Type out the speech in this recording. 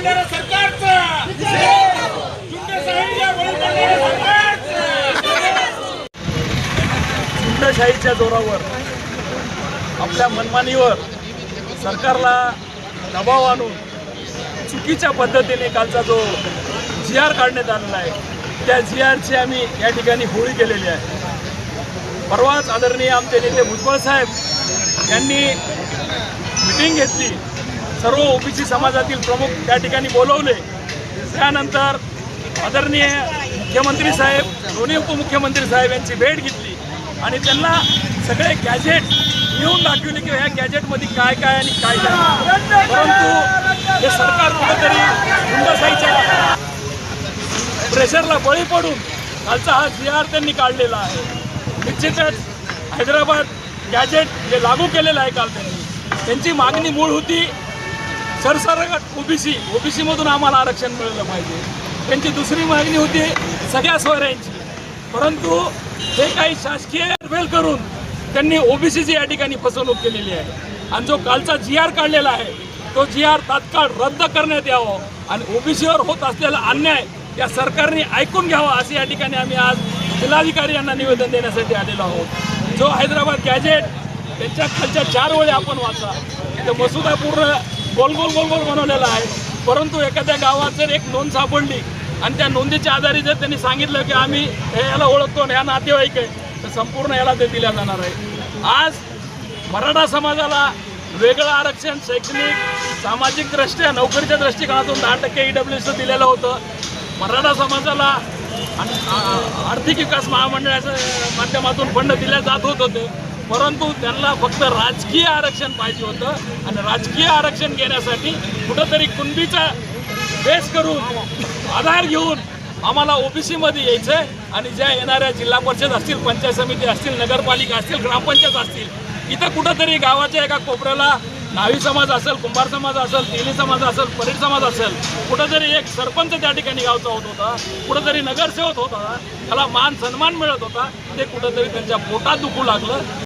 पडणाऱ्या सरकारचं. जोरावर आपल्या मनमानीवर सरकारला दबाव आणून चुकीच्या पद्धतीने कालचा जो जी आर काढण्यात आलेला आहे त्या जी आरची आम्ही या ठिकाणी होळी केलेली आहे. परवाच आदरणीय आमचे नेते भुजबळ साहेब यांनी मिटिंग घेतली. सर्व ओबीसी समाजातील प्रमुख त्या ठिकाणी बोलवले. त्यानंतर आदरणीय मुख्यमंत्री साहेब दोन्ही उपमुख्यमंत्री साहेब यांची भेट घेतली आणि त्यांना सगळे गॅजेट येऊन दाखवले की ह्या गॅजेटमध्ये काय काय आणि काय काय. परंतु हे सरकार कुठेतरी गुंडसाईच्या प्रेशरला बळी पडून कालचा हा जी आर त्यांनी काढलेला आहे. निश्चितच हैदराबाद गॅजेट हे लागू केलेलं आहे काल त्यांनी. त्यांची मागणी मूळ होती सरसरगट ओबीसी ओबीसीमधून आम्हाला आरक्षण मिळलं पाहिजे. त्यांची दुसरी मागणी होती सगळ्या सोयऱ्यांची. परंतु हे काही शासकीय वेल करून त्यांनी ओबीसीची या ठिकाणी फसवणूक केलेली आहे. आणि जो कालचा जी आर काढलेला आहे तो जी आर तात्काळ रद्द करण्यात यावं आणि ओबीसीवर होत असलेला अन्याय या सरकारने ऐकून घ्यावा असे या ठिकाणी आम्ही आज जिल्हाधिकारी यांना निवेदन देण्यासाठी आलेलो आहोत. जो हैदराबाद गॅजेट त्यांच्या खालच्या चार वेळी आपण वाचा. तर मसुदा पूर्ण गोल गोल गोल गोल बनवलेला आहे. परंतु एखाद्या गावात जर एक नोंद सापडली आणि त्या नोंदीच्या आधारे जर त्यांनी सांगितलं की आम्ही हे याला ओळखतो आणि ह्या नातेवाईक आहे तर संपूर्ण याला ते दिल्या जाणार आहे. आज मराठा समाजाला वेगळं आरक्षण शैक्षणिक सामाजिक दृष्ट्या नोकरीच्या दृष्टिकोनातून दहा टक्के ई डब्ल्यू दिलेलं होतं. मराठा समाजाला आणि आर्थिक विकास महामंडळाच्या माध्यमातून फंड दिले जात होत होते. परंतु त्यांना फक्त राजकीय आरक्षण पाहिजे होतं आणि राजकीय आरक्षण घेण्यासाठी कुठंतरी कुणबीचा बेस करून आधार घेऊन आम्हाला ओबीसीमध्ये यायचं आहे. आणि ज्या येणाऱ्या जिल्हा परिषद असतील पंचायत समिती असतील नगरपालिका असतील ग्रामपंचायत असतील इथं कुठंतरी गावाच्या एका कोपऱ्याला नावी समाज असेल कुंभार समाज असेल तेली समाज असेल परीड समाज असेल कुठंतरी एक सरपंच त्या ठिकाणी गावचा होत होता कुठंतरी नगरसेवक होत होता त्याला मान सन्मान मिळत होता ते कुठंतरी त्यांच्या पोटात दुखू लागलं.